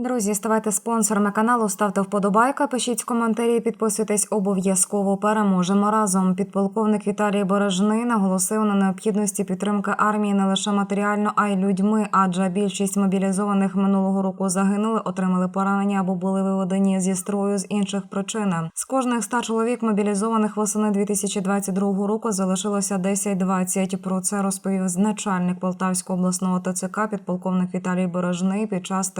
Друзі, ставайте спонсорами каналу, ставте вподобайка, пишіть коментарі, підписуйтесь обов'язково. Переможемо разом. Підполковник Віталій Бережний наголосив на необхідності підтримки армії не лише матеріально, а й людьми. Адже більшість мобілізованих минулого року загинули, отримали поранення або були виведені зі строю з інших причин. З кожних 100 чоловік мобілізованих восени 2022 року залишилося 10-20. Про це розповів начальник Полтавського обласного ТЦК підполковник Віталій Бережний під час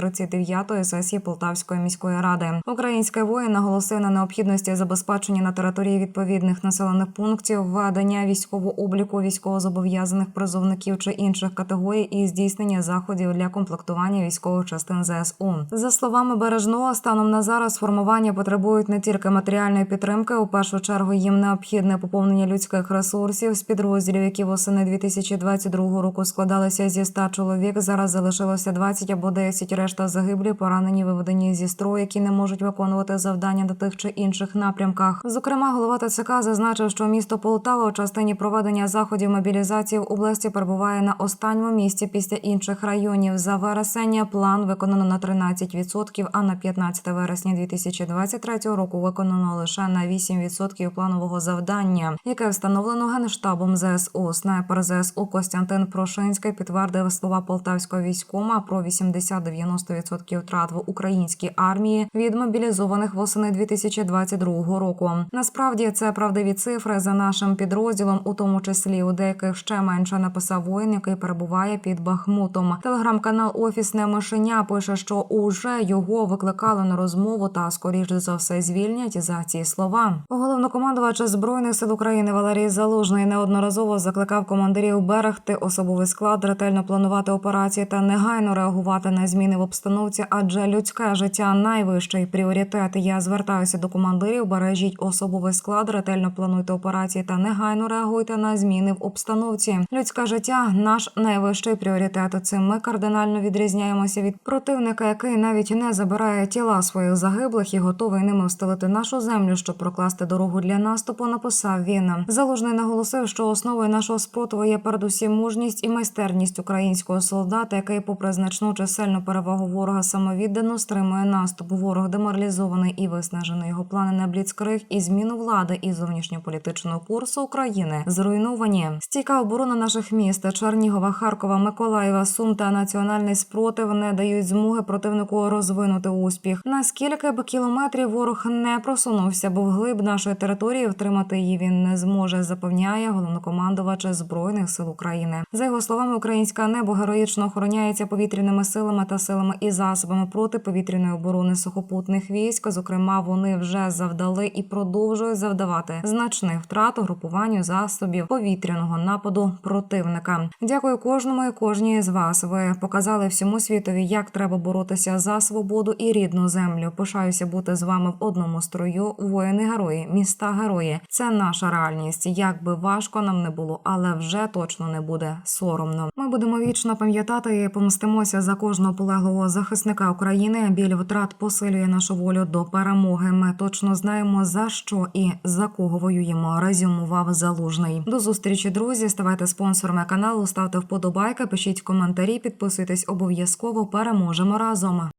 39-ї сесії Полтавської міської ради. Український воїн наголосив на необхідності забезпечення на території відповідних населених пунктів введення військового обліку військовозобов'язаних призовників чи інших категорій і здійснення заходів для комплектування військових частин ЗСУ. За словами Бережного, станом на зараз формування потребують не тільки матеріальної підтримки. У першу чергу їм необхідне поповнення людських ресурсів з підрозділів, які восени 2022 року складалися зі 100 чоловік. Зараз залишилося 20 або 10 решта загиблі, поранені, виведені зі строю, які не можуть виконувати завдання на тих чи інших напрямках. Зокрема, голова ТЦК зазначив, що місто Полтава у частині проведення заходів мобілізації в області перебуває на останньому місці після інших районів. За вересень план виконано на 13%, а на 15 вересня 2023 року виконано лише на 8% планового завдання, яке встановлено генштабом ЗСУ. Снайпер ЗСУ Костянтин Прошинський підтвердив слова полтавського військома про 80-90% втрат в українській армії від мобілізованих восени 2022 року. Насправді це правдиві цифри за нашим підрозділом, у тому числі у деяких ще менше написав воїн, який перебуває під Бахмутом. Телеграм-канал Офісне мишеня пише, що уже його викликали на розмову та скоріше за все звільнять за ці слова. Головнокомандувач збройних сил України Валерій Залужний неодноразово закликав командирів берегти особовий склад, ретельно планувати операції та негайно реагувати на зміни в обстановці, адже людське життя найвищий пріоритет. Я звертаюся до командирів. Бережіть особовий склад, ретельно плануйте операції та негайно реагуйте на зміни в обстановці. Людське життя наш найвищий пріоритет. Цим ми кардинально відрізняємося від противника, який навіть не забирає тіла своїх загиблих і готовий ними встелити нашу землю, щоб прокласти дорогу для наступу. Написав він. Залужний наголосив, що основою нашого спротиву є передусім мужність і майстерність українського солдата, який, попри значну чисельну перевагу ворога, самовіддано стримує наступ. Ворог деморалізований і виснажений. Його плани на бліцкриг і зміну влади і зовнішньополітичного курсу України зруйновані. Стійка оборона наших міст Чернігова, Харкова, Миколаєва, Сум та національний спротив не дають змоги противнику розвинути успіх. Наскільки б кілометрів ворог не просунувся, бо вглиб нашої території втримати її він не зможе, запевняє головнокомандувач збройних сил України. За його словами, українське небо героїчно охороняється повітряними силами та силами і засобами протиповітряної оборони сухопутних військ. Зокрема, вони вже завдали і продовжують завдавати значних втрат угрупуванню засобів повітряного нападу противника. Дякую кожному і кожній з вас. Ви показали всьому світові, як треба боротися за свободу і рідну землю. Пишаюся бути з вами в одному строю. Воїни герої, міста герої. Це наша реальність. Як би важко нам не було, але вже точно не буде соромно. Ми будемо вічно пам'ятати і помстимося за кожного полеглого захисника України. Біль втрат посилює нашу волю до перемоги. Ми точно знаємо за що і за кого воюємо. Резюмував залужний. До зустрічі, друзі. Ставайте спонсорами каналу, ставте вподобайки, пишіть коментарі, підписуйтесь обов'язково. Переможемо разом.